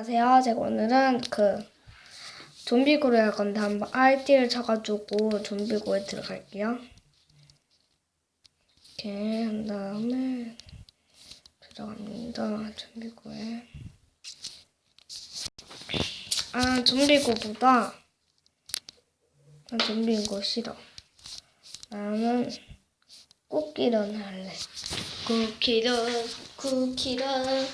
안녕하세요. 제가 오늘은 그 좀비고를 할 건데 한번 RT를 쳐가지고 좀비고에 들어갈게요. 이렇게 한 다음에 들어갑니다. 좀비고에. 아 좀비고보다 난 좀비고 싫어. 나는 꽃길은 할래. 쿠키런 쿠키런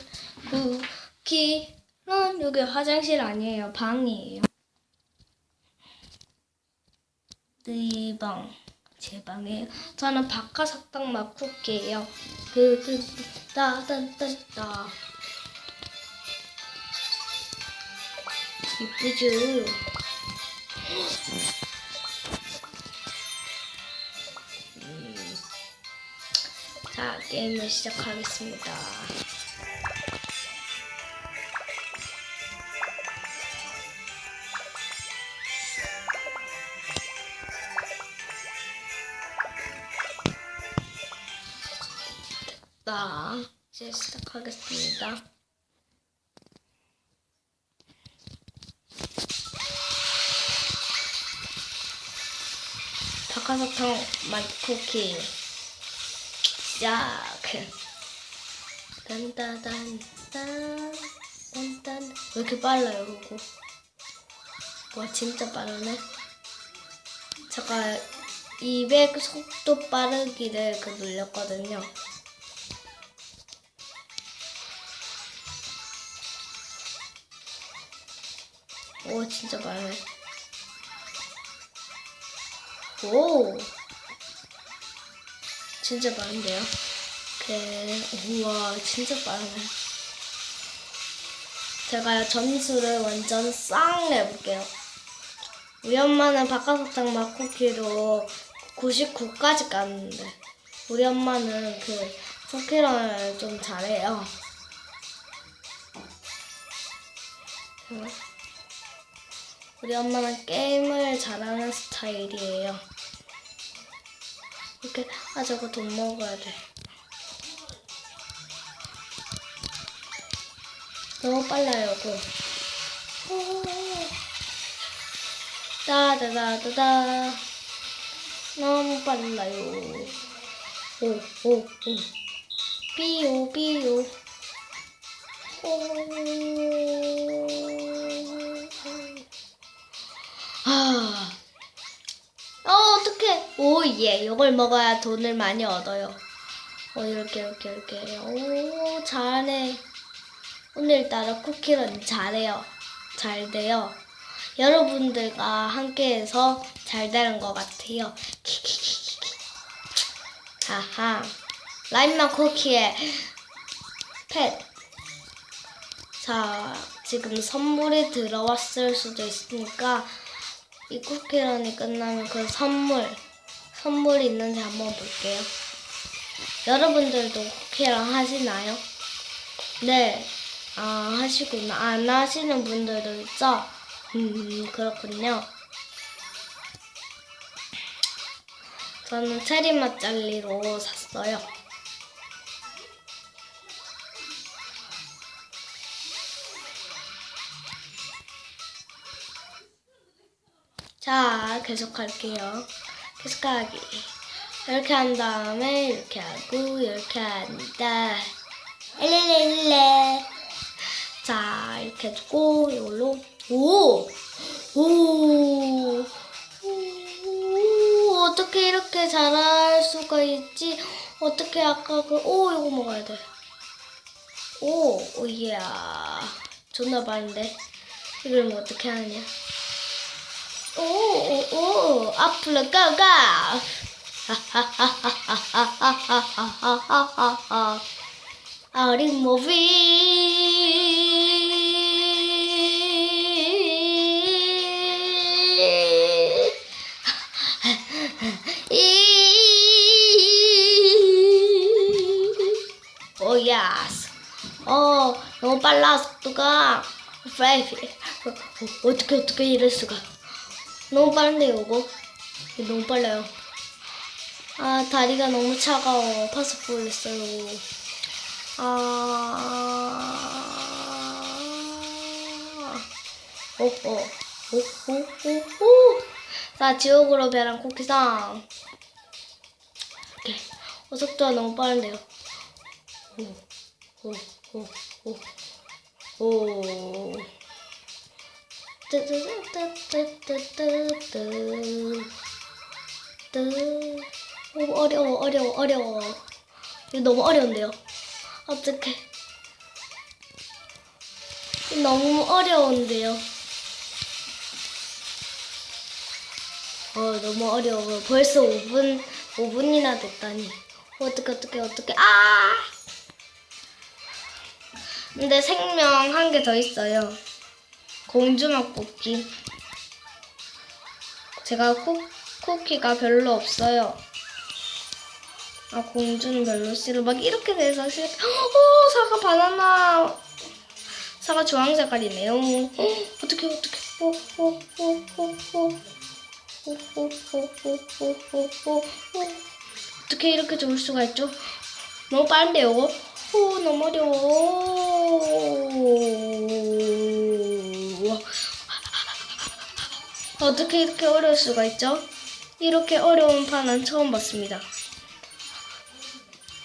쿠키 런 여기 화장실 아니에요. 방이에요. 네 방, 제 방이에요 저는 박하사탕맛 쿠키예요. 따단따따 이쁘죠? 자 게임을 시작하겠습니다 자, 이제 시작하겠습니다. 박하사탕 맛 쿠키 시작. 딴따단 딴딴 왜 이렇게 빨라요, 그거? 와 진짜 빠르네. 제가 200 속도 빠르기를 그 눌렸거든요. 오 진짜 빠르네. 오 진짜 빠른데요? 오케이 우와 진짜 빠르네. 제가 점수를 완전 싹 내볼게요. 우리 엄마는 바카사탕 맛 쿠키로 99까지 깠는데 우리 엄마는 그 쿠키런을 좀 잘해요. 응. 우리 엄마는 게임을 잘하는 스타일이에요. 이렇게 아 저거 돈 먹어야 돼. 너무 빨라요, 이거. 따다다다다. 너무 빨라요. 오, 오, 오. 삐요. 예. 이걸 먹어야 돈을 많이 얻어요. 어, 이렇게, 이렇게, 이렇게. 오, 잘하네. 오늘따라 쿠키런 잘해요. 잘 돼요. 여러분들과 함께해서 잘 되는 것 같아요. 하하. 라임만 쿠키의 펫. 자, 지금 선물이 들어왔을 수도 있으니까 이 쿠키런이 끝나면 그 선물, 선물이 있는지 한번 볼게요. 여러분들도 쿠키런 하시나요? 네, 아, 하시구나. 안 하시는 분들도 있죠? 음, 그렇군요. 저는 체리 맛 젤리로 샀어요. 자, 계속 할게요. 계속 하기. 이렇게 한 다음에 이렇게 하고 이렇게 한다. 엘레레레. 자, 이렇게 해주고 이걸로 오! 오! 오! 어떻게 이렇게 잘할 수가 있지? 어떻게 아까 그 오, 이거 먹어야 돼. 오, 오, 이야. 존나 빠른데. 이걸 뭐 어떻게 하느냐? 오, 오, 오, 앞으로 go, go. 어린 모비. 오, 예스. 어, 너무 빨라, 속도가. 브레이브. 어떻게, 어떻게 이럴 수가. 너무 빠른데요, 이거? 이거 너무 빨라요. 아, 다리가 너무 차가워. 파스포를 했어요. 아, 오, 오, 오, 오, 오, 오. 자, 지옥으로 배란 쿠키상. 오케이. 어, 속도가 너무 빠른데요. 오, 오, 오, 오, 오. 오, 어려워, 어려워, 어려워. 이거 너무 어려운데요. 어떡해. 너무 어려운데요. 어, 너무 어려워. 벌써 5분, 5분이나 됐다니. 어떡해, 어떡해, 어떡해. 아! 근데 생명 한 개 더 있어요. 공주맛 쿠키. 제가 쿠, 쿠키가 별로 없어요. 아, 공주는 별로 싫어. 막 이렇게 돼서 싫어. 오, 사과 바나나. 사과 주황 색깔이네요. 오. 호호호호호호호 어떻게 이렇게 좋을 수가 있죠? 너무 빠른데요? 오, 너무 어려워. 어떻게 이렇게 어려울 수가 있죠? 이렇게 어려운 판은 처음 봤습니다.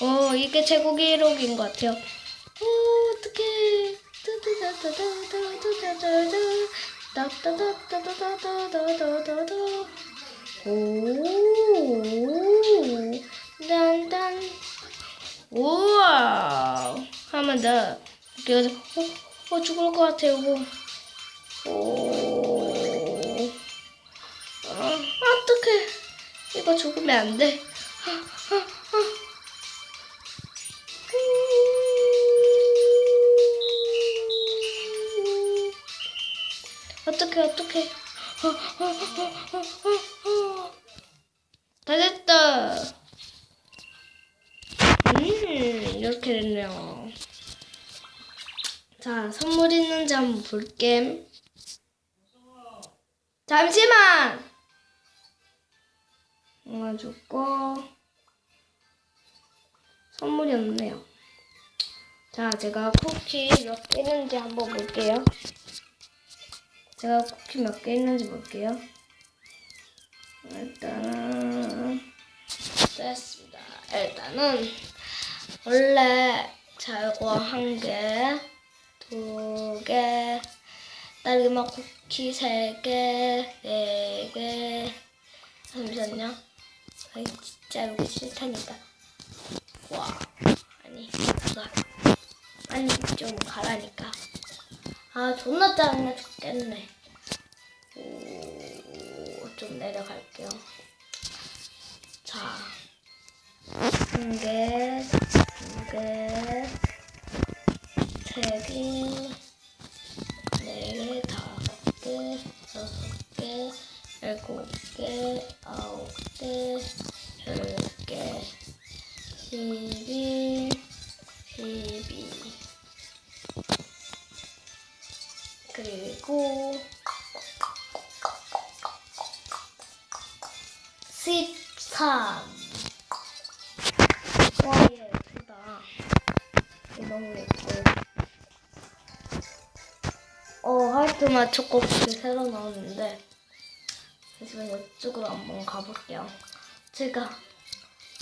오, 이게 최고 기록인 것 같아요. 오, 어떡해. 오, 딴딴. 우와. 하면 나, 여기서, 어, 어, 죽을 것 같아요, 오. 오. 이거 죽으면 안 돼. 아, 아, 아. 어떡해, 어떡해. 어, 어, 어, 어, 어, 어. 다 됐다. 음, 이렇게 됐네요. 자, 선물 있는지 한번 볼게. 잠시만! 줬고, 선물이 없네요. 자, 제가 쿠키 몇 개 있는지 한번 볼게요. 제가 쿠키 몇 개 있는지 볼게요. 일단은 됐습니다. 일단은 원래 잘고 한 개, 두 개, 딸기맛 쿠키 세 개, 네 개. 잠시만요. 아이 진짜 여기 싫다니까. 와, 아니 가. 아니 좀 가라니까. 아 존나 짜증나 죽겠네. 오, 좀 내려갈게요. 자, 한 개, 두 개, 세 개, 네 개, 다섯 개, 일곱 개, 아홉 개, 열 개, 십일, 십이. 그리고 13. 와, 얘 예쁘다. 얘 너무 예뻐요. 어, 하이트맛 초코쿠키 새로 나오는데, 잠시만 이쪽으로 한번 가볼게요. 제가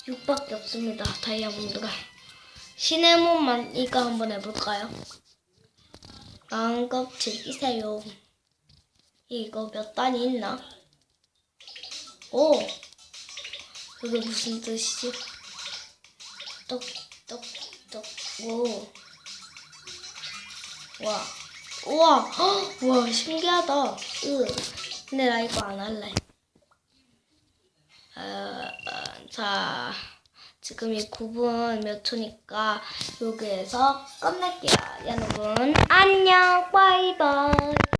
6밖에 없습니다, 다이아몬드가. 몸만 이거 한번 해볼까요? 마음껏 즐기세요. 이거 몇 단이 있나? 오! 그게 무슨 뜻이지? 똑, 똑, 똑, 오. 와. 우와! 헉! 우와, 신기하다. 으. 근데 나 이거 안 할래. 어, 어, 자, 지금 이 9분 몇 초니까 여기에서 끝낼게요. 여러분, 안녕, 바이바이.